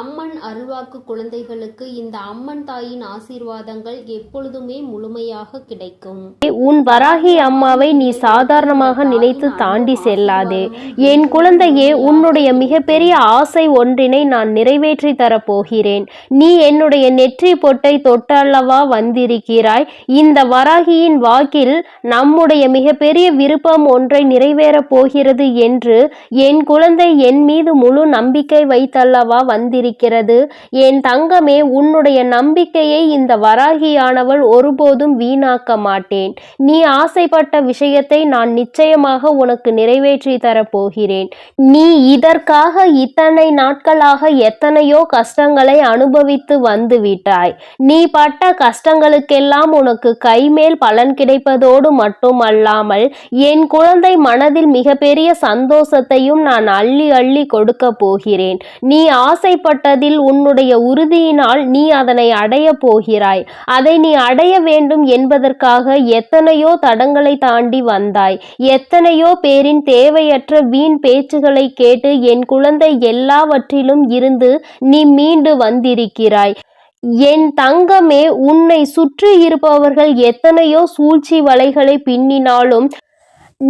அம்மன் அருள்வாக்கு குழந்தைகளுக்கு இந்த அம்மன் தாயின் ஆசீர்வாதங்கள் எப்பொழுதுமே முழுமையாக கிடைக்கும். உன் வராகி அம்மாவை நீ சாதாரணமாக நினைத்து தாண்டி செல்லாதே. என் குழந்தையே உன்னுடைய மிகப்பெரிய ஆசை ஒன்றினை நான் நிறைவேற்றி தரப் போகிறேன். நீ என்னுடைய நெற்றி பொட்டை தொட்டல்லவா வந்திருக்கிறாய். இந்த வராகியின் வாக்கில் நம்முடைய மிகப்பெரிய விருப்பம் ஒன்றை நிறைவேறப் போகிறது என்று என் குழந்தை என் மீது முழு நம்பிக்கை வைத்தல்லவா வந்திருக்கிறது என் தங்கமே உன்னுடைய நம்பிக்கையை இந்த வராகியானவள் ஒருபோதும் வீணாக்க மாட்டேன். நீ ஆசைப்பட்ட விஷயத்தை நான் நிச்சயமாக உனக்கு நிறைவேற்றி தரப்போகிறேன் நீ இதற்காக இத்தனை நாட்களாக எத்தனையோ கஷ்டங்களை அனுபவித்து வந்து விட்டாய். நீ பட்ட கஷ்டங்களுக்கெல்லாம் உனக்கு கைமேல் பலன் கிடைப்பதோடு மட்டுமல்லாமல் என் குழந்தை மனதில் மிகப்பெரிய சந்தோஷத்தையும் நான் அள்ளி அள்ளி கொடுக்க போகிறேன். நீ ஆசைப்பட்டதில் உன்னுடைய உறுதியினால் நீ அதனை அடைய போகிறாய். அதை நீ அடைய வேண்டும் என்பதற்காக எத்தனையோ தடங்களை தாண்டி வந்தாய். எத்தனையோ பேரின் தேவையற்ற வீண் பேச்சுகளை கேட்டு என் குழந்தை எல்லாவற்றிலும் இருந்து நீ மீண்டு வந்திருக்கிறாய். என் தங்கமே உன்னை சுற்றி இருப்பவர்கள் எத்தனையோ சூழ்ச்சி வலைகளை பின்னினாலும்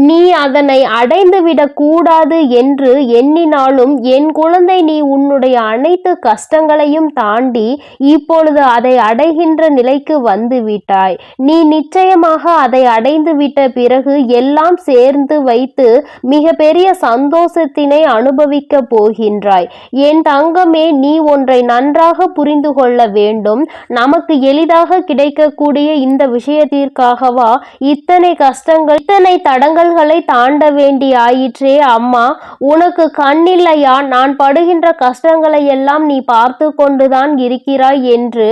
நீ அதனை அடைந்துவிடக் கூடாது என்று எண்ணினாலும் என் குழந்தை நீ உன்னுடைய அனைத்து கஷ்டங்களையும் தாண்டி இப்பொழுது அதை அடைகின்ற நிலைக்கு வந்து விட்டாய் நீ நிச்சயமாக அதை அடைந்து விட்ட பிறகு எல்லாம் சேர்ந்து வைத்து மிகப்பெரிய சந்தோஷத்தினை அனுபவிக்க போகின்றாய். என் தங்கமே நீ ஒன்றை நன்றாக புரிந்து கொள்ள வேண்டும். நமக்கு எளிதாக கிடைக்கக்கூடிய இந்த விஷயத்திற்காகவா இத்தனை கஷ்டங்கள் இத்தனை தடங்கள் தடங்கல்களை தாண்ட வேண்டி ஆயிற்றே அம்மா. உனக்கு கண்ணில்லையா? நான் படுகின்ற கஷ்டங்களை எல்லாம் நீ பார்த்து கொண்டுதான் இருக்கிறாய் என்று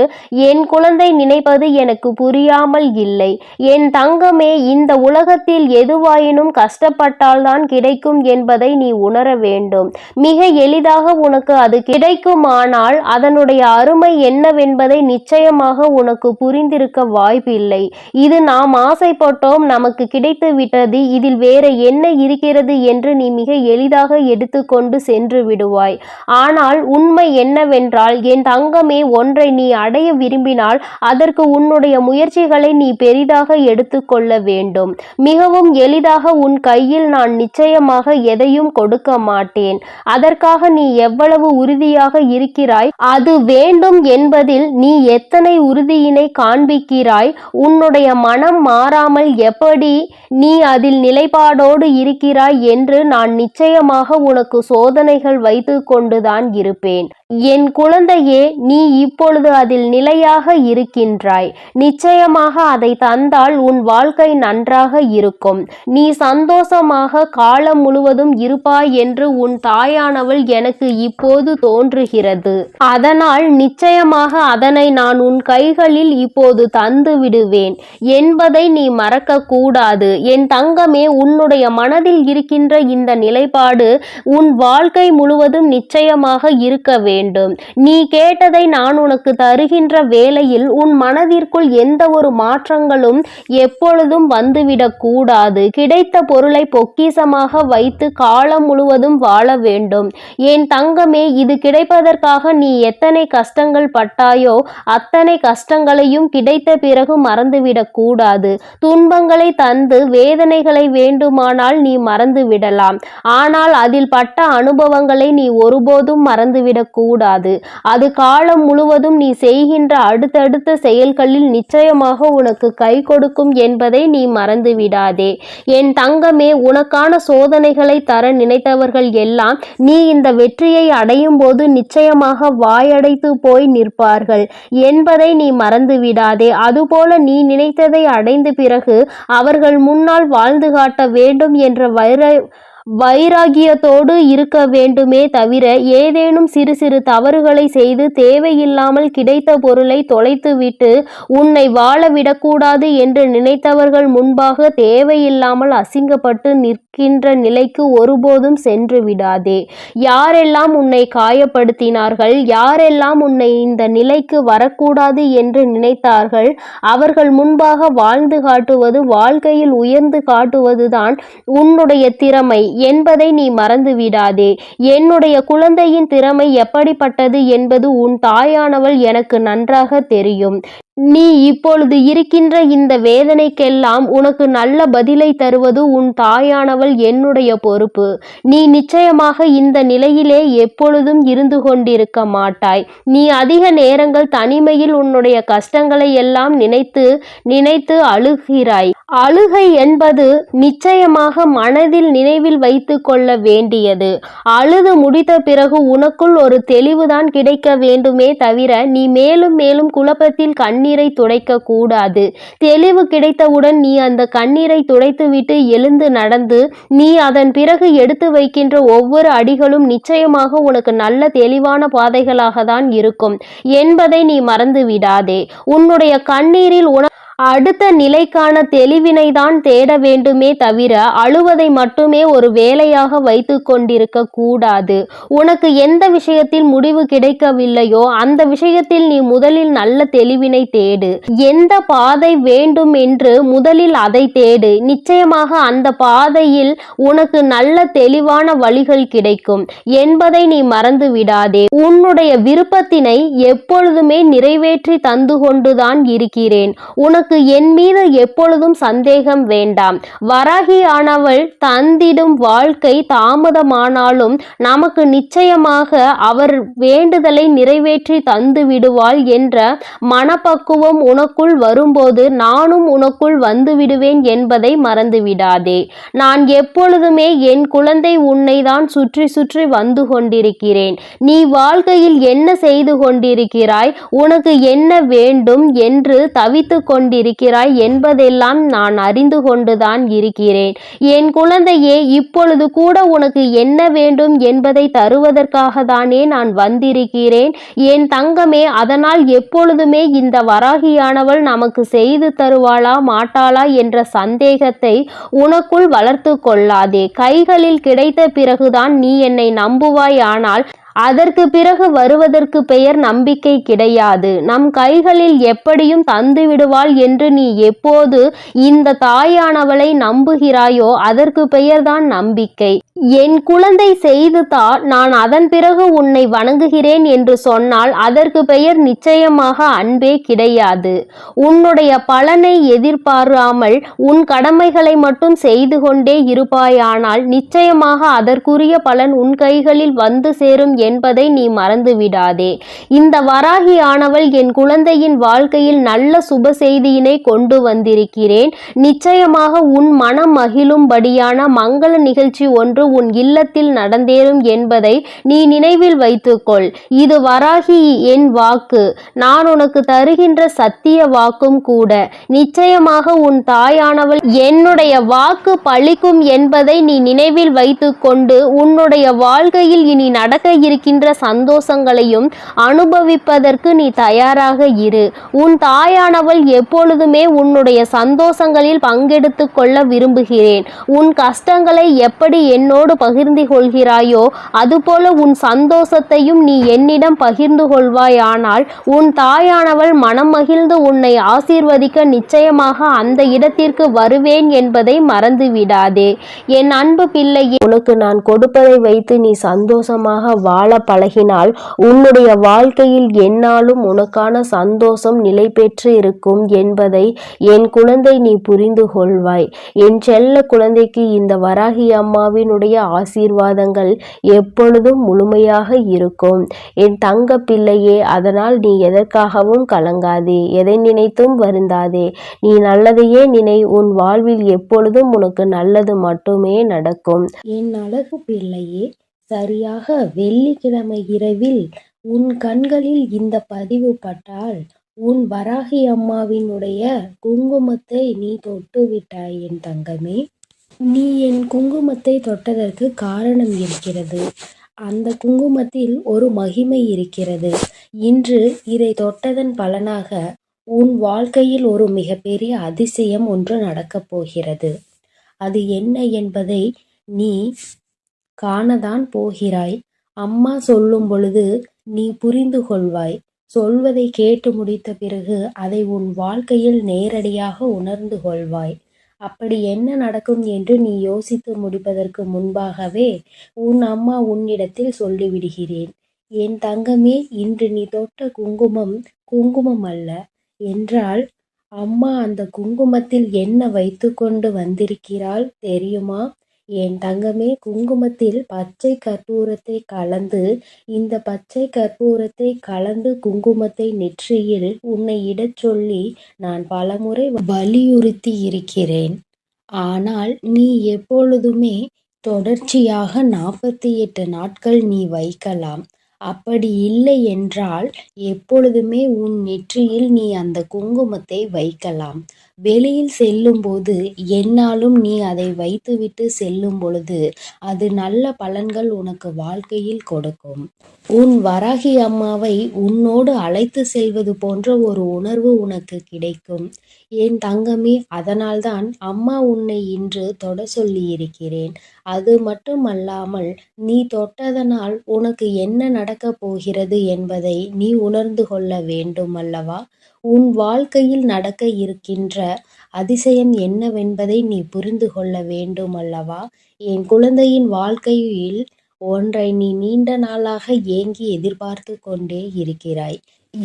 என் குழந்தை நினைப்பது எனக்கு புரியாமல் இல்லை. என் தங்கமே இந்த உலகத்தில் எதுவாயினும் கஷ்டப்பட்டால்தான் கிடைக்கும் என்பதை நீ உணர வேண்டும். மிக எளிதாக உனக்கு அது கிடைக்குமானால் அதனுடைய அருமை என்னவென்பதை நிச்சயமாக உனக்கு புரிந்திருக்க வாய்ப்பில்லை. இது நாம் ஆசைப்பட்டோம் நமக்கு கிடைத்து விட்டது இதில் வேற என்ன இருக்கிறது என்று நீ மிக எளிதாக எடுத்துக்கொண்டு சென்று விடுவாய். ஆனால் உண்மை என்னவென்றால் என் தங்கமே ஒன்றை நீ அடைய விரும்பினால் அதற்கு உன்னுடைய முயற்சிகளை நீ பெரிதாக எடுத்துக்கொள்ள வேண்டும். மிகவும் எளிதாக உன் கையில் நான் நிச்சயமாக எதையும் கொடுக்க மாட்டேன். அதற்காக நீ எவ்வளவு உறுதியாக இருக்கிறாய் அது வேண்டும் என்பதில் நீ எத்தனை உறுதியினை காண்பிக்கிறாய் உன்னுடைய மனம் மாறாமல் எப்படி நீ அதில் நிலைப்பாடோடு இருக்கிறாய் என்று நான் நிச்சயமாக உனக்கு சோதனைகள் வைத்து கொண்டுதான் இருப்பேன். என் குழந்தையே நீ இப்பொழுது அதில் நிலையாக இருக்கின்றாய். நிச்சயமாக அதை தந்தால் உன் வாழ்க்கை நன்றாக இருக்கும். நீ சந்தோஷமாக காலம் முழுவதும் இருப்பாய் என்று உன் தாயானவள் எனக்கு இப்போது தோன்றுகிறது. அதனால் நிச்சயமாக அதனை நான் உன் கைகளில் இப்போது தந்து விடுவேன். என்பதை நீ மறக்க கூடாது. என் தங்கமே உன்னுடைய மனதில் இருக்கின்ற இந்த நிலைப்பாடு உன் வாழ்க்கை முழுவதும் நிச்சயமாக இருக்க வேண்டும் வேண்டும். நீ கேட்டதை நான் உனக்கு தருகின்ற வேளையில் உன் மனதிற்குள் எந்த ஒரு மாற்றங்களும் எப்பொழுதும் வந்துவிடக் கூடாது. கிடைத்த பொருளை பொக்கிசமாக வைத்து காலம் முழுவதும் வாழ வேண்டும். என் தங்கமே இது கிடைப்பதற்காக நீ எத்தனை கஷ்டங்கள் பட்டாயோ அத்தனை கஷ்டங்களையும் கிடைத்த பிறகு மறந்துவிடக் கூடாது. துன்பங்களை தந்து வேதனைகளை வேண்டுமானால் நீ மறந்து விடலாம் ஆனால் அதில் பட்ட அனுபவங்களை நீ ஒருபோதும் மறந்துவிடக் கூடாது. அது காலம் முழுவதும் நீ செய்கின்ற அடுத்தடுத்த செயல்களில் நிச்சயமாக உனக்கு கை கொடுக்கும் என்பதை நீ மறந்து விடாதே என் தங்கமே உனக்கான சோதனைகளை தர நினைத்தவர்கள் எல்லாம் நீ இந்த வெற்றியை அடையும் போது நிச்சயமாக வாயடைத்து போய் நிற்பார்கள். என்பதை நீ மறந்து விடாதே அதுபோல நீ நினைத்ததை அடைந்த பிறகு அவர்கள் முன்னால் வாழ்ந்து காட்ட வேண்டும் என்ற வைர வைராகியத்தோடு இருக்க வேண்டுமே தவிர ஏதேனும் சிறு சிறு தவறுகளை செய்து தேவையில்லாமல் கிடைத்த பொருளை தொலைத்துவிட்டு உன்னை வாழ விடக்கூடாது என்று நினைத்தவர்கள் முன்பாக தேவையில்லாமல் அசிங்கப்பட்டு நிற் இருக்கின்ற நிலைக்கு ஒருபோதும் சென்று விடாதே. யாரெல்லாம் உன்னை காயப்படுத்தினார்கள் யாரெல்லாம் உன்னை இந்த நிலைக்கு வரக்கூடாது என்று நினைத்தார்கள் அவர்கள் முன்பாக வாழ்ந்து காட்டுவது வாழ்க்கையில் உயர்ந்து காட்டுவதுதான் உன்னுடைய திறமை என்பதை நீ மறந்து விடாதே. என்னுடைய குழந்தையின் திறமை எப்படிப்பட்டது என்பது உன் தாயானவள் எனக்கு நன்றாக தெரியும். நீ இப்பொழுது இருக்கின்ற இந்த வேதனைக்கெல்லாம் உனக்கு நல்ல பதிலை தருவது உன் தாயானவள் என்னுடைய பொறுப்பு. நீ நிச்சயமாக இந்த நிலையிலே எப்பொழுதும் இருந்து கொண்டிருக்க மாட்டாய். நீ அதிக நேரங்கள் தனிமையில் உன்னுடைய கஷ்டங்களை எல்லாம் நினைத்து நினைத்து அழுகிறாய். அழுகை என்பது நிச்சயமாக மனதில் நினைவில் வைத்து கொள்ள வேண்டியது. அழுது முடித்த பிறகு உனக்குள் ஒரு தெளிவுதான் கிடைக்க வேண்டுமே தவிர நீ மேலும் மேலும் குழப்பத்தில் கண்ணீர் துடைக்க கூடாது தெளிவு கிடைத்தவுடன் நீ அந்த கண்ணீரை துடைத்துவிட்டு எழுந்து நடந்து நீ அதன் பிறகு எடுத்து வைக்கின்ற ஒவ்வொரு அடிகளும் நிச்சயமாக உனக்கு நல்ல தெளிவான பாதைகளாக தான் இருக்கும். என்பதை நீ மறந்து விடாதே உன்னுடைய கண்ணீரில் உன அடுத்த நிலைக்கான தெளிவினை தான் தேட வேண்டுமே தவிர அழுவதை மட்டுமே ஒரு வேலையாக வைத்து கொண்டிருக்க கூடாது. உனக்கு எந்த விஷயத்தில் முடிவு கிடைக்கவில்லையோ அந்த விஷயத்தில் நீ முதலில் நல்ல தெளிவினை தேடு. எந்த பாதை வேண்டும் என்று முதலில் அதை தேடு. நிச்சயமாக அந்த பாதையில் உனக்கு நல்ல தெளிவான வழிகள் கிடைக்கும். என்பதை நீ மறந்து விடாதே. உன்னுடைய விருப்பத்தினை எப்பொழுதுமே நிறைவேற்றி தந்து கொண்டுதான் இருக்கிறேன். உனக்கு என் மீது எப்பொழுதும் சந்தேகம் வேண்டாம். வராகியானவள் தந்திடும் வாழ்க்கை தாமதமானாலும் நமக்கு நிச்சயமாக அவர் வேண்டுதலை நிறைவேற்றி தந்து விடுவாள் என்ற மனப்பக்குவம் உனக்குள் வரும்போது நானும் உனக்குள் வந்து விடுவேன் என்பதை மறந்து விடாதே நான் எப்பொழுதுமே என் குழந்தை உன்னை தான் சுற்றி சுற்றி வந்து கொண்டிருக்கிறேன். நீ வாழ்க்கையில் என்ன செய்து கொண்டிருக்கிறாய்? உனக்கு என்ன வேண்டும் என்று தவித்து இருக்கிறாய் என்பதெல்லாம் நான் அறிந்து கொண்டுதான் இருக்கிறேன். என் குழந்தையே இப்பொழுது கூட உனக்கு என்ன வேண்டும் என்பதை தருவதற்காக தானே நான் வந்திருக்கிறேன். என் தங்கமே அதனால் எப்பொழுதுமே இந்த வராகியானவள் நமக்கு செய்து தருவாளா மாட்டாளா என்ற சந்தேகத்தை உனக்குள் வளர்த்து கொள்ளாதே. கைகளில் கிடைத்த பிறகுதான் நீ என்னை நம்புவாய். ஆனால் அதற்கு பிறகு வருவதற்கு பெயர் நம்பிக்கை கிடையாது. நம் கைகளில் எப்படியும் தந்து விடுவாள் என்று நீ எப்போது இந்த தாயானவளை நம்புகிறாயோ அதற்கு பெயர்தான் நம்பிக்கை. என் குழந்தை செய்து நான் அதன் பிறகு உன்னை வணங்குகிறேன் என்று சொன்னால் அதற்கு பெயர் நிச்சயமாக அன்பே கிடையாது. உன்னுடைய பலனை எதிர்பாராமல் உன் கடமைகளை மட்டும் செய்து கொண்டே இருப்பாயானால் நிச்சயமாக அதற்குரிய பலன் உன் கைகளில் வந்து சேரும் என்பதை நீ மறந்து விடாதே இந்த வராகி ஆனவள் என் குழந்தையின் வாழ்க்கையில் நல்ல சுப செய்தியினை கொண்டு வந்திருக்கிறேன். நிச்சயமாக உன் மனம் மகிழும்படியான மங்கள நிகழ்ச்சி ஒன்று உன் இல்லத்தில் நடந்தேறும் என்பதை நீ நினைவில் வைத்துக்கொள். இது வராகி என் வாக்கு. நான் உனக்கு தருகின்ற சத்திய வாக்கும் கூட. நிச்சயமாக உன் தாயானவள் என்னுடைய வாக்கு பழிக்கும் என்பதை நீ நினைவில் வைத்துக்கொண்டு உன்னுடைய வாழ்க்கையில் இனி நடக்க இருக்கின்ற சந்தோஷங்களையும் அனுபவிப்பதற்கு நீ தயாராக இரு. உன் தாயானவள் எப்பொழுதுமே உன்னுடைய சந்தோஷங்களில் பங்கெடுத்து கொள்ள விரும்புகிறேன். உன் கஷ்டங்களை எப்படி என்னோடு பகிர்ந்து கொள்கிறாயோ அதுபோல உன் சந்தோஷத்தையும் நீ என்னிடம் பகிர்ந்து கொள்வாயானால் உன் தாயானவள் மனம் மகிழ்ந்து உன்னை ஆசீர்வதிக்க நிச்சயமாக அந்த இடத்திற்கு வருவேன் என்பதை மறந்து விடாதே என் அன்பு பிள்ளையே உனக்கு நான் கொடுப்பதை வைத்து நீ சந்தோஷமாக வா வாழ பழகினால் உன்னுடைய வாழ்க்கையில் என்னாலும் உனக்கான சந்தோஷம் நிலை பெற்று இருக்கும் என்பதை என் குழந்தை நீ புரிந்து கொள்வாய். என் செல்ல குழந்தைக்கு இந்த வராகி அம்மாவினுடைய ஆசீர்வாதங்கள் எப்பொழுதும் முழுமையாக இருக்கும். என் தங்க பிள்ளையே அதனால் நீ எதற்காகவும் கலங்காதே எதை நினைத்தும் வருந்தாதே. நீ நல்லதையே நினை உன் வாழ்வில் எப்பொழுதும் உனக்கு நல்லது மட்டுமே நடக்கும். என் அழகு பிள்ளையே சரியாக வெள்ளிக்கிழமை இரவில் உன் கண்களில் இந்த பதிவு பட்டால் உன் வராகி அம்மாவினுடைய குங்குமத்தை நீ தொட்டு விட்டாய் என் தங்கமே. நீ என் குங்குமத்தை தொட்டதற்கு காரணம் இருக்கிறது. அந்த குங்குமத்தில் ஒரு மகிமை இருக்கிறது. இன்று இதை தொட்டதன் பலனாக உன் வாழ்க்கையில் ஒரு மிகப்பெரிய அதிசயம் ஒன்று நடக்கப் போகிறது. அது என்ன என்பதை நீ காணதான் போகிறாய். அம்மா சொல்லும் பொழுது நீ புரிந்து கொள்வாய் சொல்வதை கேட்டு முடித்த பிறகு அதை உன் வாழ்க்கையில் நேரடியாக உணர்ந்து கொள்வாய். அப்படி என்ன நடக்கும் என்று நீ யோசித்து முடிப்பதற்கு முன்பாகவே உன் அம்மா உன்னிடத்தில் சொல்லிவிடுகிறேன். என் தங்கமே இன்று நீ தொட்ட குங்குமம் குங்குமம் அல்ல. என்றால் அம்மா அந்த குங்குமத்தில் என்ன வைத்துக்கொண்டு வந்திருக்கிறாள் தெரியுமா? என் தங்கமே குங்குமத்தில் பச்சை கற்பூரத்தை கலந்து இந்த பச்சை கற்பூரத்தை கலந்து குங்குமத்தை நெற்றியில் உன்னை இடச் சொல்லி நான் பலமுறை வலியுறுத்தி இருக்கிறேன். ஆனால் நீ எப்பொழுதுமே தொடர்ச்சியாக நாற்பத்தி எட்டு நாட்கள் நீ வைக்கலாம். அப்படி இல்லை என்றால் எப்பொழுதுமே உன் நெற்றியில் நீ அந்த குங்குமத்தை வைக்கலாம். வெளியில் செல்லும்போது என்னாலும் நீ அதை வைத்துவிட்டு செல்லும் பொழுது அது நல்ல பலன்கள் உனக்கு வாழ்க்கையில் கொடுக்கும். உன் வராகி அம்மாவை உன்னோடு அழைத்து செல்வது போன்ற ஒரு உணர்வு உனக்கு கிடைக்கும். என் தங்கமே அதனால்தான் அம்மா உன்னை இன்று தொட சொல்லி இருக்கிறேன் அது மட்டுமல்லாமல் நீ தொட்டதனால் உனக்கு என்ன நடக்கப் போகிறது என்பதை நீ உணர்ந்து கொள்ள வேண்டும் அல்லவா உன் வாழ்க்கையில் நடக்க இருக்கின்ற அதிசயம் என்னவென்பதை நீ புரிந்து கொள்ள வேண்டும் அல்லவா என் குழந்தையின் வாழ்க்கையில் ஒன்றை நீ நீண்ட நாளாக ஏங்கி எதிர்பார்த்து கொண்டே இருக்கிறாய்.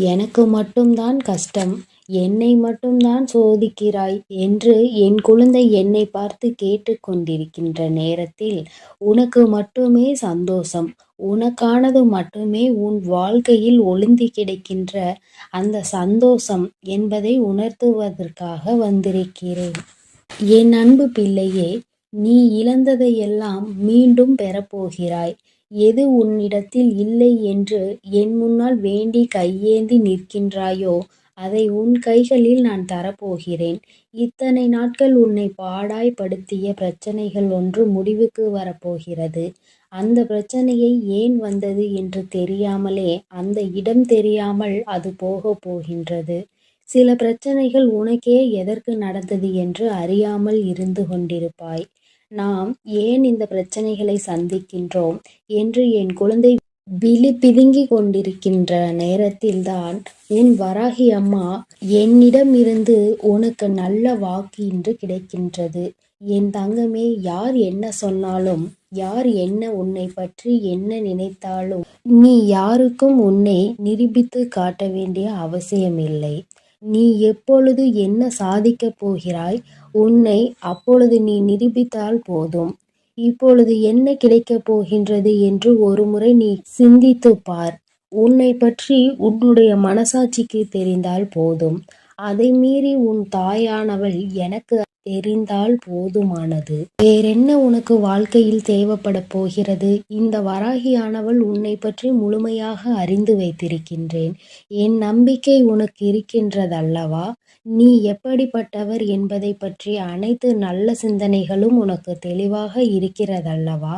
எனக்கு மட்டும்தான் கஷ்டம் என்னை மட்டும்தான் சோதிக்கிறாய் என்று என் குழந்தை என்னை பார்த்து கேட்டுக்கொண்டிருக்கின்ற நேரத்தில் உனக்கு மட்டுமே சந்தோஷம் உனக்கானது மட்டுமே உன் வாழ்க்கையில் ஒளிந்து கிடக்கின்ற அந்த சந்தோஷம் என்பதை உணர்த்துவதற்காக வந்திருக்கிறேன். என் அன்பு பிள்ளையே நீ இழந்ததையெல்லாம் மீண்டும் பெறப்போகிறாய். எது உன்னிடத்தில் இல்லை என்று என் முன்னால் வேண்டி கையேந்தி நிற்கின்றாயோ அதை உன் கைகளில் நான் தரப்போகிறேன். இத்தனை நாட்கள் உன்னை பாடாய்படுத்திய பிரச்சனைகள் ஒன்று முடிவுக்கு வரப்போகிறது. அந்த பிரச்சனையை ஏன் வந்தது என்று தெரியாமலே அந்த இடம் தெரியாமல் அது போக போகின்றது. சில பிரச்சனைகள் உனக்கே எதற்கு நடந்தது என்று அறியாமல் இருந்து கொண்டிருப்பாய். நாம் ஏன் இந்த பிரச்சனைகளை சந்திக்கின்றோம்? என்று என் குழந்தை விழி பிதுங்கிக் கொண்டிருக்கின்ற நேரத்தில்தான் உன் வராகி அம்மா என்னிடமிருந்து உனக்கு நல்ல வாக்கு இன்று கிடைக்கின்றது. என் தங்கமே யார் என்ன சொன்னாலும் யார் என்ன உன்னை பற்றி என்ன நினைத்தாலும் நீ யாருக்கும் உன்னை நிரூபித்து காட்ட வேண்டிய அவசியமில்லை. நீ எப்பொழுது என்ன சாதிக்கப் போகிறாய் உன்னை அப்பொழுது நீ நிரூபித்தால் போதும். இப்பொழுது என்ன கிடைக்கப் போகின்றது என்று ஒருமுறை நீ சிந்தித்துப் பார். உன்னை பற்றி உன்னுடைய மனசாட்சிக்கு தெரிந்தால் போதும். அதை மீறி உன் தாயானவள் எனக்கு தெரிந்தால் போதுமானது. வேறென்ன உனக்கு வாழ்க்கையில் தேவைப்பட போகிறது? இந்த வராகியானவள் உன்னை பற்றி முழுமையாக அறிந்து வைத்திருக்கின்றேன். என் நம்பிக்கை உனக்கு இருக்கின்றதல்லவா? நீ எப்படிப்பட்டவர் என்பதை பற்றி அனைத்து நல்ல சிந்தனைகளும் உனக்கு தெளிவாக இருக்கிறதல்லவா?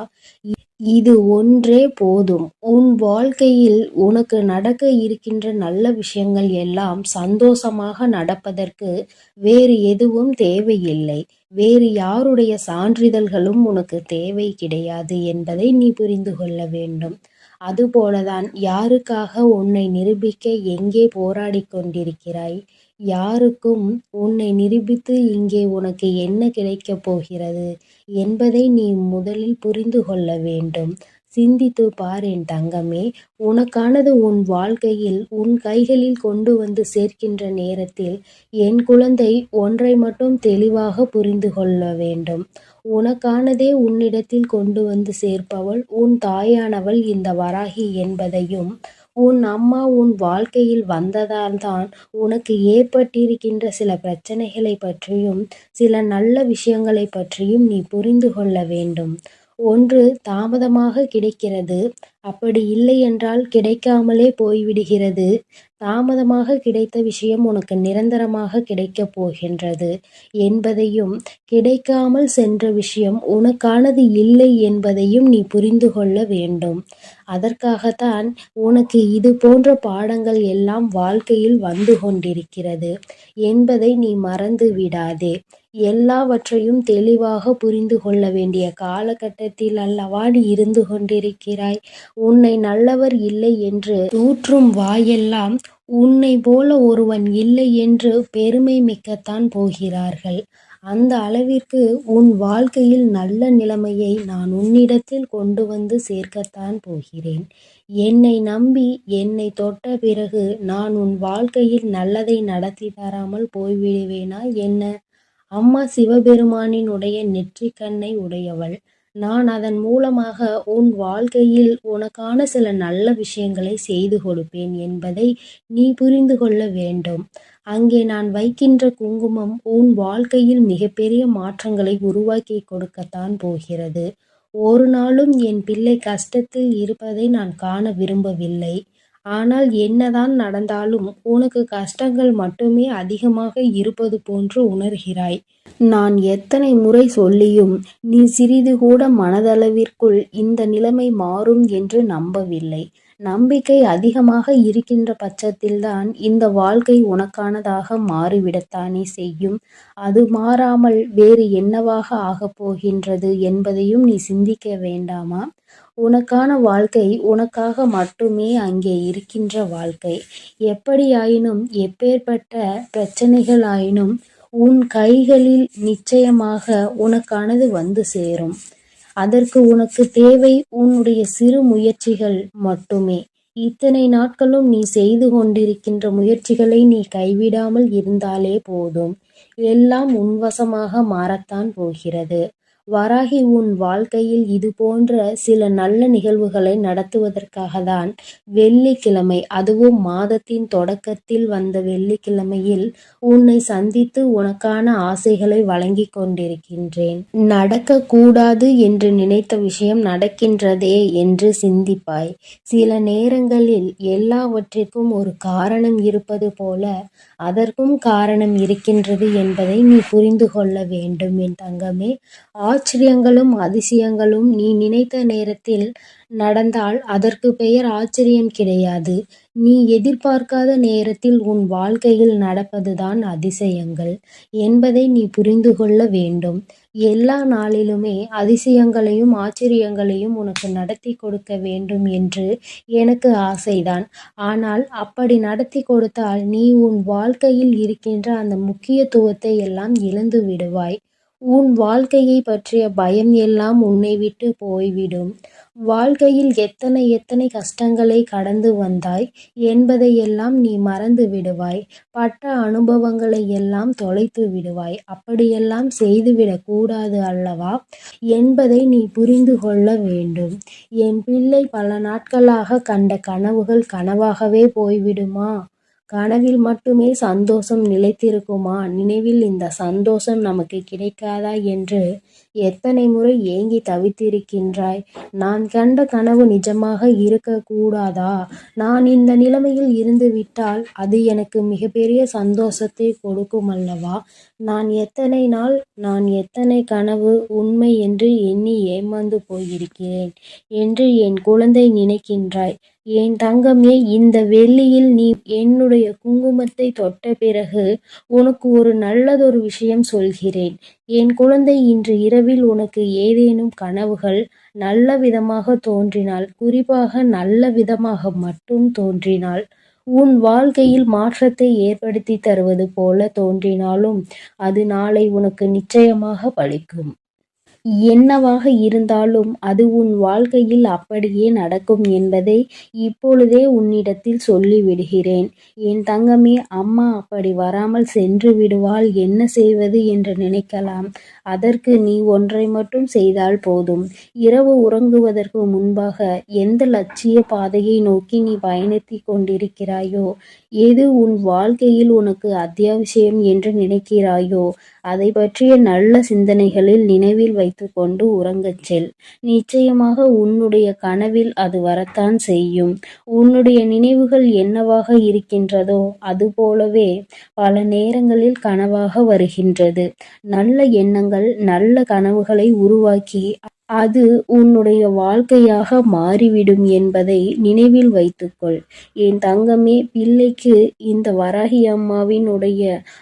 இது ஒன்றே போதும். உன் வாழ்க்கையில் உனக்கு நடக்க இருக்கின்ற நல்ல விஷயங்கள் எல்லாம் சந்தோஷமாக நடப்பதற்கு வேறு எதுவும் தேவையில்லை. வேறு யாருடைய சான்றிதழ்களும் உனக்கு தேவை கிடையாது என்பதை நீ புரிந்து கொள்ள வேண்டும். அதுபோலதான் யாருக்காக உன்னை நிரூபிக்க எங்கே போராடி கொண்டிருக்கிறாய்? யாருக்கும் உன்னை நிரூபித்து இங்கே உனக்கு என்ன கிடைக்கப் போகிறது என்பதை நீ முதலில் புரிந்து கொள்ள வேண்டும். சிந்தித்து பார் என் தங்கமே உனக்கானது உன் வாழ்க்கையில் உன் கைகளில் கொண்டு வந்து சேர்க்கின்ற நேரத்தில் என் குழந்தை ஒன்றை மட்டும் தெளிவாக புரிந்து கொள்ள வேண்டும். உனக்கானதே உன்னிடத்தில் கொண்டு வந்து சேர்ப்பவள் உன் தாயானவள் இந்த வராகி என்பதையும் உன் அம்மா உன் வாழ்க்கையில் வந்ததால்தான் உனக்கு ஏற்பட்டிருக்கின்ற சில பிரச்சனைகளை பற்றியும் சில நல்ல விஷயங்களை பற்றியும் நீ புரிந்து கொள்ள வேண்டும். ஒன்று தாமதமாக கிடைக்கிறது. அப்படி இல்லை என்றால் கிடைக்காமலே போய்விடுகிறது. தாமதமாக கிடைத்த விஷயம் உனக்கு நிரந்தரமாக கிடைக்கப் போகின்றது என்பதையும் கிடைக்காமல் சென்ற விஷயம் உனக்கானது இல்லை என்பதையும் நீ புரிந்து கொள்ள வேண்டும். அதற்காகத்தான் உனக்கு இது போன்ற பாடங்கள் எல்லாம் வாழ்க்கையில் வந்து கொண்டிருக்கிறது என்பதை நீ மறந்து விடாதே. எல்லாவற்றையும் தெளிவாக புரிந்து கொள்ள வேண்டிய காலகட்டத்தில் அல்லவா நீ இருந்து கொண்டிருக்கிறாய்? உன்னை நல்லவர் இல்லை என்று தூற்றும் வாயெல்லாம் உன்னை போல ஒருவன் இல்லை என்று பெருமை மிக்கத்தான் போகிறார்கள். அந்த அளவிற்கு உன் வாழ்க்கையில் நல்ல நிலைமையை நான் உன்னிடத்தில் கொண்டு வந்து சேர்க்கத்தான் போகிறேன். என்னை நம்பி என்னை தொட்ட பிறகு நான் உன் வாழ்க்கையில் நல்லதை நடத்தி தராமல் போய்விடுவேனா என்ன? அம்மா சிவபெருமானினுடைய நெற்றிக்கண்ணை உடையவள். நான் அதன் மூலமாக உன் வாழ்க்கையில் உனக்கான சில நல்ல விஷயங்களை செய்து கொடுப்பேன் என்பதை நீ புரிந்து கொள்ள வேண்டும். அங்கே நான் வைக்கின்ற குங்குமம் உன் வாழ்க்கையில் மிகப்பெரிய மாற்றங்களை உருவாக்கி கொடுக்கத்தான் போகிறது. ஒரு நாளும் என் பிள்ளை கஷ்டத்தில் இருப்பதை நான் காண விரும்பவில்லை. ஆனால் என்னதான் நடந்தாலும் உனக்கு கஷ்டங்கள் மட்டுமே அதிகமாக இருப்பது போன்று உணர்கிறாய். நான் எத்தனை முறை சொல்லியும் நீ சிறிது கூட மனதளவிற்குள் இந்த நிலைமை மாறும் என்று நம்பவில்லை. நம்பிக்கை அதிகமாக இருக்கின்ற பட்சத்தில்தான் இந்த வாழ்க்கை உனக்கானதாக மாறிவிடத்தானே செய்யும். அது மாறாமல் வேறு என்னவாக ஆகப் போகின்றது என்பதையும் நீ சிந்திக்க வேண்டாமா? உனக்கான வாழ்க்கை உனக்காக மட்டுமே அங்கே இருக்கின்ற வாழ்க்கை. எப்படியாயினும் எப்பேற்பட்ட பிரச்சனைகளாயினும் உன் கைகளில் நிச்சயமாக உனக்கானது வந்து சேரும். அதற்கு உனக்கு தேவை உன்னுடைய சிறு முயற்சிகள் மட்டுமே. இத்தனை நாட்களும் நீ செய்து கொண்டிருக்கின்ற முயற்சிகளை நீ கைவிடாமல் இருந்தாலே போதும். எல்லாம் உன்வசமாக மாறத்தான் போகிறது. வராகி உன் வாழ்க்கையில் இது போன்ற சில நல்ல நிகழ்வுகளை நடத்துவதற்காக தான் வெள்ளிக்கிழமை அதுவும் மாதத்தின் தொடக்கத்தில் வந்த வெள்ளிக்கிழமையில் உன்னை சந்தித்து உனக்கான ஆசைகளை வழங்கி கொண்டிருக்கின்றேன். நடக்கக்கூடாது என்று நினைத்த விஷயம் நடக்கின்றதே என்று சிந்திப்பாய். சில நேரங்களில் எல்லாவற்றிற்கும் ஒரு காரணம் இருப்பது போல அதற்கும் காரணம் இருக்கின்றது என்பதை நீ புரிந்து கொள்ள வேண்டும். என் தங்கமே ஆ ஆச்சரியங்களும் அதிசயங்களும் நீ நினைத்த நேரத்தில் நடந்தால் அதற்கு பெயர் ஆச்சரியம் கிடையாது. நீ எதிர்பார்க்காத நேரத்தில் உன் வாழ்க்கையில் நடப்பதுதான் அதிசயங்கள் என்பதை நீ புரிந்து கொள்ள வேண்டும். எல்லா நாளிலுமே அதிசயங்களையும் ஆச்சரியங்களையும் உனக்கு நடத்தி கொடுக்க வேண்டும் என்று எனக்கு ஆசைதான். ஆனால் அப்படி நடத்தி கொடுத்தால் நீ உன் வாழ்க்கையில் இருக்கின்ற அந்த முக்கியத்துவத்தை எல்லாம் இழந்து விடுவாய். உன் வாழ்க்கையை பற்றிய பயம் எல்லாம் உன்னை விட்டு போய்விடும். வாழ்க்கையில் எத்தனை எத்தனை கஷ்டங்களை கடந்து வந்தாய் என்பதையெல்லாம் நீ மறந்து விடுவாய். பட்ட அனுபவங்களை எல்லாம் தொலைத்து விடுவாய். அப்படியெல்லாம் செய்துவிடக் கூடாது அல்லவா? என்பதை நீ புரிந்து கொள்ள வேண்டும். என் பிள்ளை பல நாட்களாக கண்ட கனவுகள் கனவாகவே போய்விடுமா? கனவில் மட்டுமே சந்தோஷம் நிலைத்திருக்குமா? நினைவில் இந்த சந்தோஷம் நமக்கு கிடைக்காதா என்று எத்தனை முறை ஏங்கி தவித்திருக்கின்றாய்? நான் கண்ட கனவு நிஜமாக இருக்கக்கூடாதா? நான் இந்த நிலைமையில் இருந்து விட்டால் அது எனக்கு மிகப்பெரிய சந்தோஷத்தை கொடுக்கும் அல்லவா? நான் எத்தனை நாள் நான் எத்தனை கனவு உண்மை என்று எண்ணி ஏமாந்து போயிருக்கிறேன் என்று என் குழந்தை நினைக்கின்றாய். என் தங்கமே இந்த வெள்ளியில் நீ என்னுடைய குங்குமத்தை தொட்ட பிறகு உனக்கு ஒரு நல்லதொரு விஷயம் சொல்கிறேன். என் குழந்தை இன்று இரவில் உனக்கு ஏதேனும் கனவுகள் நல்ல விதமாக தோன்றினால் குறிப்பாக நல்ல விதமாக மட்டும் தோன்றினால் உன் வாழ்க்கையில் மாற்றத்தை ஏற்படுத்தி தருவது போல தோன்றினாலும் அது நாளை உனக்கு நிச்சயமாக பலிக்கும் என்னவாக இருந்தாலும் அது உன் வாழ்க்கையில் அப்படியே நடக்கும் என்பதை இப்பொழுதே உன்னிடத்தில் சொல்லிவிடுகிறேன். என் தங்கமே அம்மா அப்படி வராமல் சென்று விடுவாள் என்ன செய்வது என்று நினைக்கலாம். அதற்கு நீ ஒன்றை மட்டும் செய்தால் போதும். இரவு உறங்குவதற்கு முன்பாக எந்த லட்சிய பாதையை நோக்கி நீ பயணித்து கொண்டிருக்கிறாயோ எது உன் வாழ்க்கையில் உனக்கு அத்தியாவசியம் என்று நினைக்கிறாயோ? அதை பற்றிய நல்ல சிந்தனைகளில் நினைவில் வைத்துக்கொண்டு உறங்கச் செல். நிச்சயமாக உன்னுடைய கனவில் அது வரத்தான் செய்யும். உன்னுடைய நினைவுகள் என்னவாக இருக்கின்றதோ அதுபோலவே பல நேரங்களில் கனவாக வருகின்றது. நல்ல எண்ணங்கள் நல்ல கனவுகளை உருவாக்கி அது உன்னுடைய வாழ்க்கையாக மாறிவிடும் என்பதை நினைவில் வைத்துக்கொள். என் தங்கமே பிள்ளைக்கு இந்த வராகி அம்மாவினுடைய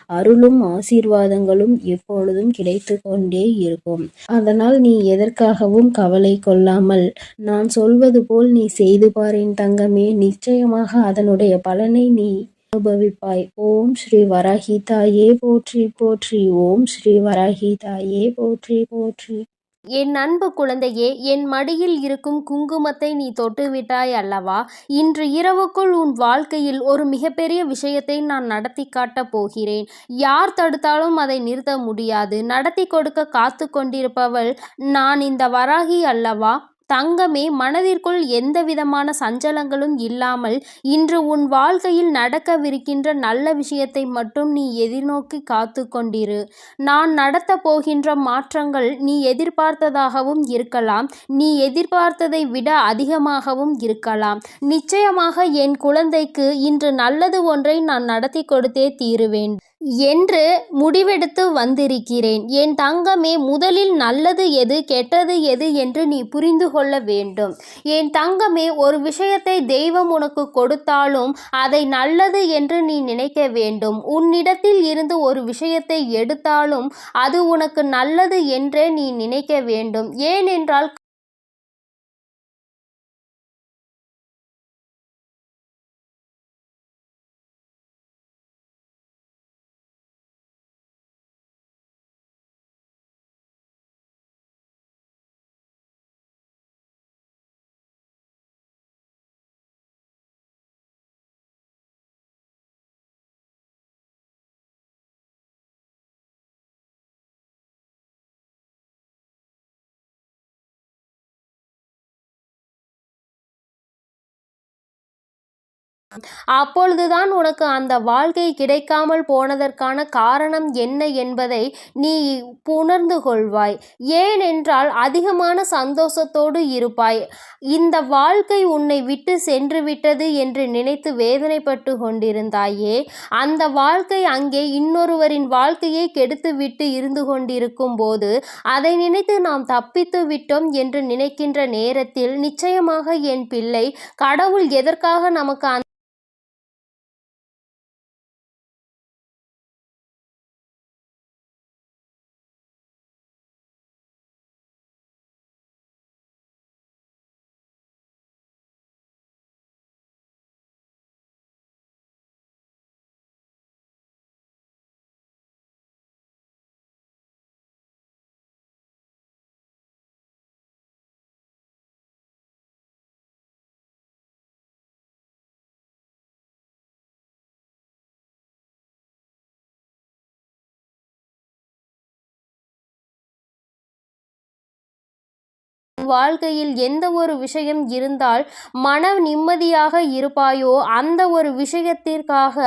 அருளும் ஆசீர்வாதங்களும் எப்பொழுதும் கிடைத்து கொண்டே இருக்கும். அதனால் நீ எதற்காகவும் கவலை கொள்ளாமல் நான் சொல்வது போல் நீ செய்து பார் என் தங்கமே. நிச்சயமாக அதனுடைய பலனை நீ அனுபவிப்பாய். ஓம் ஸ்ரீ வராகி தாயே போற்றி போற்றி. ஓம் ஸ்ரீ வராகி தாயே போற்றி போற்றி. என் அன்பு குழந்தையே என் மடியில் இருக்கும் குங்குமத்தை நீ தொட்டுவிட்டாய் அல்லவா? இன்று இரவுக்குள் உன் வாழ்க்கையில் ஒரு மிகப்பெரிய விஷயத்தை நான் நடத்தி காட்டப் போகிறேன். யார் தடுத்தாலும் அதை நிறுத்த முடியாது. நடத்தி கொடுக்க காத்து கொண்டிருப்பவள் நான் இந்த வராகி அல்லவா? தங்கமே மனதிற்குள் எந்த விதமான சஞ்சலங்களும் இல்லாமல் இன்று உன் வாழ்க்கையில் நடக்கவிருக்கின்ற நல்ல விஷயத்தை மட்டும் நீ எதிர்நோக்கி காத்து கொண்டிரு. நான் நடத்தப் போகின்ற மாற்றங்கள் நீ எதிர்பார்த்ததாகவும் இருக்கலாம். நீ எதிர்பார்த்ததை விட அதிகமாகவும் இருக்கலாம். நிச்சயமாக என் குழந்தைக்கு இன்று நல்லது ஒன்றை நான் நடத்தி கொடுத்தே தீருவேன். என்று முடிவெடுத்து வந்திருக்கிறேன். என் தங்கமே முதலில் நல்லது எது கெட்டது எது என்று நீ புரிந்து கொள்ள வேண்டும். என் தங்கமே ஒரு விஷயத்தை தெய்வம் உனக்கு கொடுத்தாலும் அதை நல்லது என்று நீ நினைக்க வேண்டும். உன்னிடத்தில் இருந்து ஒரு விஷயத்தை எடுத்தாலும் அது உனக்கு நல்லது என்றே நீ நினைக்க வேண்டும். ஏனென்றால் அப்பொழுதுதான் உனக்கு அந்த வாழ்க்கை கிடைக்காமல் போனதற்கான காரணம் என்ன என்பதை நீ உணர்ந்து கொள்வாய். ஏனென்றால் அதிகமான சந்தோஷத்தோடு இருப்பாய். இந்த வாழ்க்கை உன்னை விட்டு சென்று விட்டது என்று நினைத்து வேதனைப்பட்டு கொண்டிருந்தாயே அந்த வாழ்க்கை அங்கே இன்னொருவரின் வாழ்க்கையை கெடுத்துவிட்டு இருந்து கொண்டிருக்கும் போது அதை நினைத்து நாம் தப்பித்து விட்டோம் என்று நினைக்கின்ற நேரத்தில் நிச்சயமாக என் பிள்ளை கடவுள் எதற்காக நமக்கு வாழ்க்கையில் எந்த ஒரு விஷயம் இருந்தால் மன நிம்மதியாக இருப்பாயோ அந்த ஒரு விஷயத்திற்காக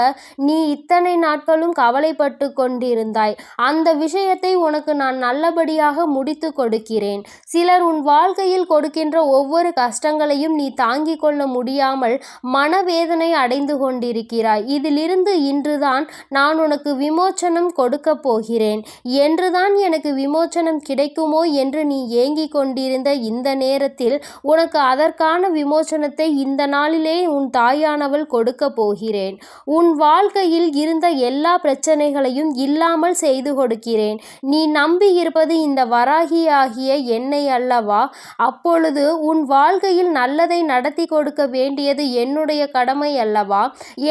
நீ இத்தனை நாட்களும் கவலைப்பட்டு கொண்டிருந்தாய். அந்த விஷயத்தை உனக்கு நான் நல்லபடியாக முடித்து கொடுக்கிறேன். சிலர் உன் வாழ்க்கையில் கொடுக்கின்ற ஒவ்வொரு கஷ்டங்களையும் நீ தாங்கிக் கொள்ள முடியாமல் மனவேதனை அடைந்து கொண்டிருக்கிறாய். இதிலிருந்து இன்றுதான் நான் உனக்கு விமோச்சனம் கொடுக்கப் போகிறேன். என்றுதான் எனக்கு விமோச்சனம் கிடைக்குமோ என்று நீ ஏங்கிக் கொண்டிருந்த இந்த நேரத்தில் உனக்கு அதற்கான விமோசனத்தை இந்த நாளிலே உன் தாயானவள் கொடுக்க போகிறேன். உன் வாழ்க்கையில் இருந்த எல்லா பிரச்சனைகளையும் இல்லாமல் செய்து கொடுக்கிறேன். நீ நம்பி இருப்பது இந்த வராகி ஆகிய என்னை அல்லவா? அப்பொழுது உன் வாழ்க்கையில் நல்லதை நடத்தி கொடுக்க வேண்டியது என்னுடைய கடமை அல்லவா?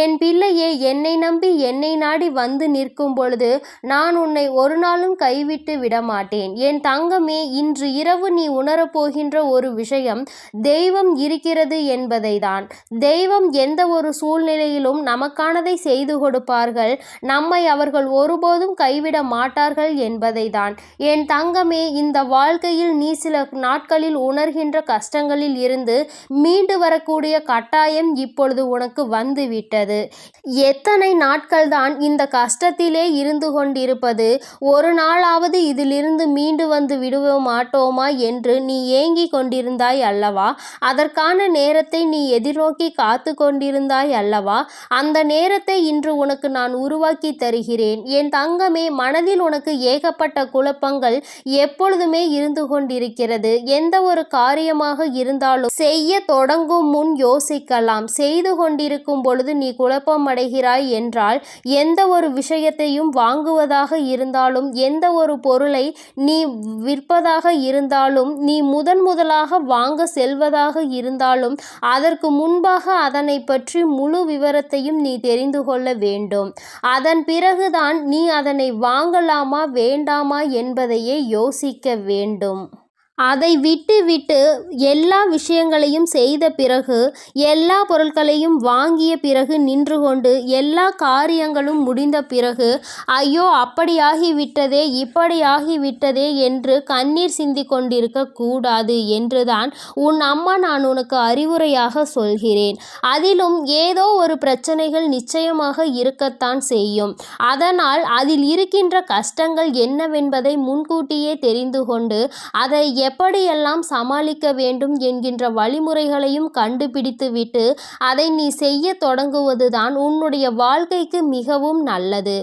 என் பிள்ளையே என்னை நம்பி என்னை நாடி வந்து நிற்கும் பொழுது நான் உன்னை ஒரு நாளும் கைவிட்டு விடமாட்டேன். என் தங்கமே இன்று இரவு நீ உணரப்போ போகின்ற ஒரு விஷயம் தெய்வம் இருக்கிறது என்பதை தான் தெய்வம் எந்த ஒரு சூழ்நிலையிலும் நமக்கானதை செய்து கொடுப்பார்கள். நம்மை அவர்கள் ஒருபோதும் கைவிட மாட்டார்கள் என்பதை தான் என் தங்கமே இந்த வாழ்க்கையில் நீ சில நாட்களில் உணர்கின்ற கஷ்டங்களில் இருந்து மீண்டு வரக்கூடிய கட்டாயம் இப்பொழுது உனக்கு வந்துவிட்டது. எத்தனை நாட்கள் தான் இந்த கஷ்டத்திலே இருந்து கொண்டிருப்பது? ஒரு நாளாவது இதிலிருந்து மீண்டு வந்து விடுவ மாட்டோமா என்று நீ ஏங்கி கொண்டிருந்தாய் அல்லவா? அதற்கான நேரத்தை நீ எதிர்நோக்கி காத்து கொண்டிருந்தாய் அல்லவா? அந்த நேரத்தை இன்று உனக்கு நான் உருவாக்கி தருகிறேன். என் தங்கமே மனதில் உனக்கு ஏகப்பட்ட குழப்பங்கள் எப்பொழுதுமே இருந்து கொண்டிருக்கிறது. எந்த ஒரு காரியமாக இருந்தாலும் செய்ய தொடங்கும் முன் யோசிக்கலாம். செய்து கொண்டிருக்கும் பொழுது நீ குழப்பம் அடைகிறாய் என்றால் எந்த ஒரு விஷயத்தையும் வாங்குவதாக இருந்தாலும் எந்த ஒரு பொருளை நீ விற்பதாக இருந்தாலும் நீ முதன் முதலாக வாங்க செல்வதாக இருந்தாலும் அதற்கு முன்பாக அதனை பற்றி முழு விவரத்தையும் நீ தெரிந்து கொள்ள வேண்டும். அதன் பிறகுதான் நீ அதனை வாங்கலாமா வேண்டாமா என்பதையே யோசிக்க வேண்டும். அதை விட்டு விட்டு எல்லா விஷயங்களையும் செய்த பிறகு எல்லா பொருட்களையும் வாங்கிய பிறகு நின்று கொண்டு எல்லா காரியங்களும் முடிந்த பிறகு ஐயோ அப்படியாகிவிட்டதே இப்படியாகிவிட்டதே என்று கண்ணீர் சிந்தி கொண்டிருக்க கூடாது என்றுதான் உன் அம்மா நான் உனக்கு அறிவுரையாக சொல்கிறேன். அதிலும் ஏதோ ஒரு பிரச்சனைகள் நிச்சயமாக இருக்கத்தான் செய்யும். அதனால் அதில் இருக்கின்ற கஷ்டங்கள் என்னவென்பதை முன்கூட்டியே தெரிந்து கொண்டு அதை எப்படியெல்லாம் சமாளிக்க வேண்டும் என்கின்ற வழிமுறைகளையும் கண்டுபிடித்துவிட்டு அதை நீ செய்ய தொடங்குவதுதான் உன்னுடைய வாழ்க்கைக்கு மிகவும் நல்லது.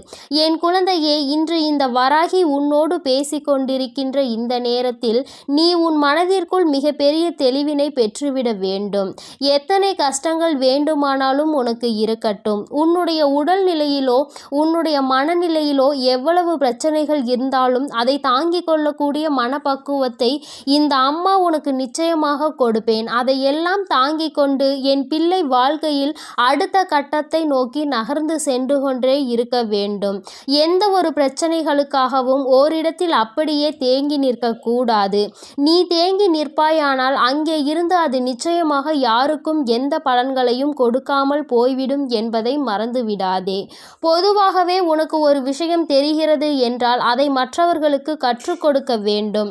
என் குழந்தையே இன்று இந்த வராகி உன்னோடு பேசிக்கொண்டிருக்கின்ற இந்த நேரத்தில் நீ உன் மனதிற்குள் மிகப்பெரிய தெளிவினை பெற்றுவிட வேண்டும். எத்தனை கஷ்டங்கள் வேண்டுமானாலும் உனக்கு இருக்கட்டும். உன்னுடைய உடல்நிலையிலோ உன்னுடைய மனநிலையிலோ எவ்வளவு பிரச்சனைகள் இருந்தாலும் அதை தாங்கிக் கொள்ளக்கூடிய மனப்பக்குவத்தை இந்த அம்மா உனக்கு நிச்சயமாக கொடுப்பேன். அதையெல்லாம் தாங்கிக் கொண்டு என் பிள்ளை வாழ்க்கையில் அடுத்த கட்டத்தை நோக்கி நகர்ந்து சென்று கொண்டே இருக்க வேண்டும். எந்த ஒரு பிரச்சனைகளுக்காகவும் ஓரிடத்தில் அப்படியே தேங்கி நிற்கக்கூடாது நீ தேங்கி நிற்பாயானால் அங்கே இருந்து அது நிச்சயமாக யாருக்கும் எந்த பலன்களையும் கொடுக்காமல் போய்விடும் என்பதை மறந்து விடாதே. பொதுவாகவே உனக்கு ஒரு விஷயம் தெரிகிறது என்றால் அதை மற்றவர்களுக்கு கற்றுக் கொடுக்க வேண்டும்.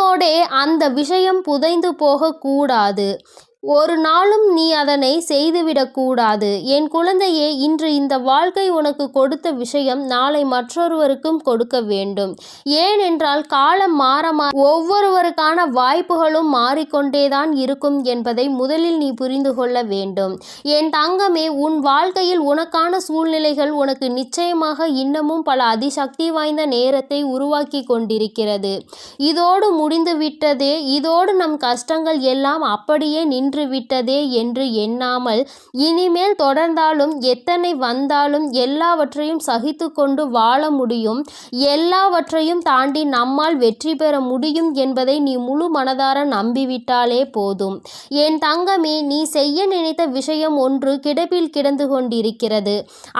உன்னோடே அந்த விஷயம் புதைந்து போகக்கூடாது. ஒரு நாளும் நீ அதனை செய்துவிடக்கூடாது என் குழந்தையே இன்று இந்த வாழ்க்கை உனக்கு கொடுத்த விஷயம் நாளை மற்றொருவருக்கும் கொடுக்க வேண்டும். ஏனென்றால் காலம் மாற மாற ஒவ்வொருவருக்கான வாய்ப்புகளும் மாறிக்கொண்டேதான் இருக்கும் என்பதை முதலில் நீ புரிந்து கொள்ள வேண்டும். என் தங்கமே உன் வாழ்க்கையில் உனக்கான சூழ்நிலைகள் உனக்கு நிச்சயமாக இன்னமும் பல அதிசக்தி வாய்ந்த நேரத்தை உருவாக்கி கொண்டிருக்கிறது. இதோடு முடிந்து விட்டதே இதோடு நம் கஷ்டங்கள் எல்லாம் அப்படியே நின்று விட்டதே என்று எண்ணாமல் இனிமேல் தொடர்ந்தாலும் எத்தனை வந்தாலும் எல்லாவற்றையும் சகித்து கொண்டு வாழ முடியும். எல்லாவற்றையும் தாண்டி நம்மால் வெற்றி பெற முடியும் என்பதை நீ முழு மனதார நம்பிவிட்டாலே போதும். என் தங்கமே நீ செய்ய நினைத்த விஷயம் ஒன்று கிடப்பில் கிடந்து கொண்டிருக்கிறது.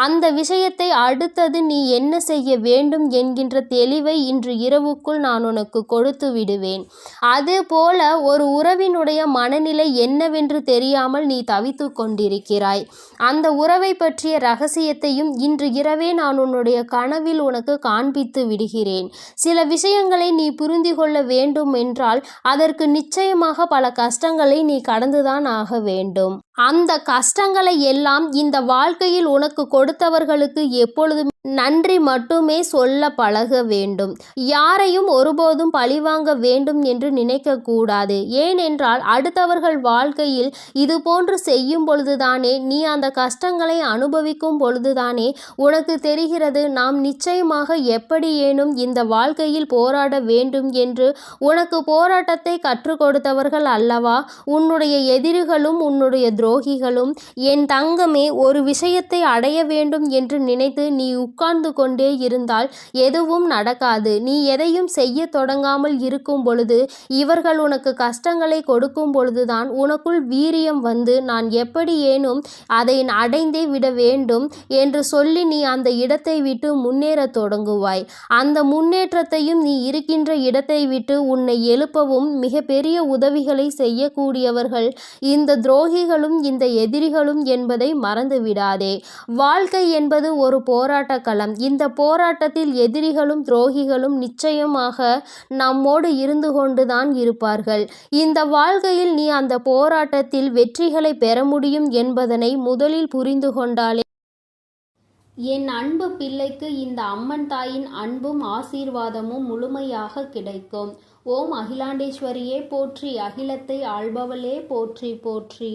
அந்த விஷயத்தை அடுத்தது நீ என்ன செய்ய வேண்டும் என்கின்ற தெளிவை இன்று இரவுக்குள் நான் உனக்கு கொடுத்து விடுவேன் அதுபோல ஒரு உறவினுடைய மனநிலை என்ன என்னவென்று தெரியாமல் நீ தவித்து கொண்டிருக்கிறாய். அந்த உறவை பற்றிய ரகசியத்தையும் இன்று இரவே நான் உன்னுடைய கனவில் உனக்கு காண்பித்து விடுகிறேன். சில விஷயங்களை நீ புரிந்து கொள்ள வேண்டும் என்றால் அதற்கு நிச்சயமாக பல கஷ்டங்களை நீ கடந்துதான் ஆக வேண்டும். அந்த கஷ்டங்களை எல்லாம் இந்த வாழ்க்கையில் உனக்கு கொடுத்தவர்களுக்கு எப்பொழுதும் நன்றி மட்டுமே சொல்ல பழக வேண்டும். யாரையும் ஒருபோதும் பழிவாங்க வேண்டும் என்று நினைக்கக்கூடாது ஏனென்றால் அடுத்தவர்கள் வாழ்க்கையில் இது போன்று செய்யும் பொழுதுதானே நீ அந்த கஷ்டங்களை அனுபவிக்கும் பொழுதுதானே உனக்கு தெரிகிறது நாம் நிச்சயமாக எப்படியேனும் இந்த வாழ்க்கையில் போராட வேண்டும் என்று உனக்கு போராட்டத்தை கற்றுக் கொடுத்தவர்கள் அல்லவா? உன்னுடைய எதிரிகளும் உன்னுடைய துரோ துரோகிகளும் என் தங்கமே ஒரு விஷயத்தை அடைய வேண்டும் என்று நினைத்து நீ உட்கார்ந்து கொண்டே இருந்தால் எதுவும் நடக்காது. நீ எதையும் செய்ய தொடங்காமல் இருக்கும் பொழுது இவர்கள் உனக்கு கஷ்டங்களை கொடுக்கும் பொழுதுதான் உனக்குள் வீரியம் வந்து நான் எப்படி ஏனும் அதை அடைந்தே விட வேண்டும் என்று சொல்லி நீ அந்த இடத்தை விட்டு முன்னேற தொடங்குவாய். அந்த முன்னேற்றத்தையும் நீ இருக்கின்ற இடத்தை விட்டு உன்னை எழுப்பவும் மிகப்பெரிய உதவிகளை செய்யக்கூடியவர்கள் இந்த துரோகிகளும் இந்த எதிரிகளும் என்பதை மறந்து விடாதே வாழ்க்கை என்பது ஒரு போராட்ட களம் இந்த போராட்டத்தில் எதிரிகளும் துரோகிகளும் நிச்சயமாக நம்மோடு இருந்து கொண்டுதான் இருப்பார்கள். இந்த வாழ்க்கையில் நீ அந்த போராட்டத்தில் வெற்றிகளை பெற முடியும் என்பதனை முதலில் புரிந்து கொண்டாலே. என் அன்பு பிள்ளைக்கு இந்த அம்மன் தாயின் அன்பும் ஆசீர்வாதமும் முழுமையாக கிடைக்கும். ஓம் அகிலாண்டேஸ்வரியே போற்றி. அகிலத்தை ஆள்பவளே போற்றி போற்றி.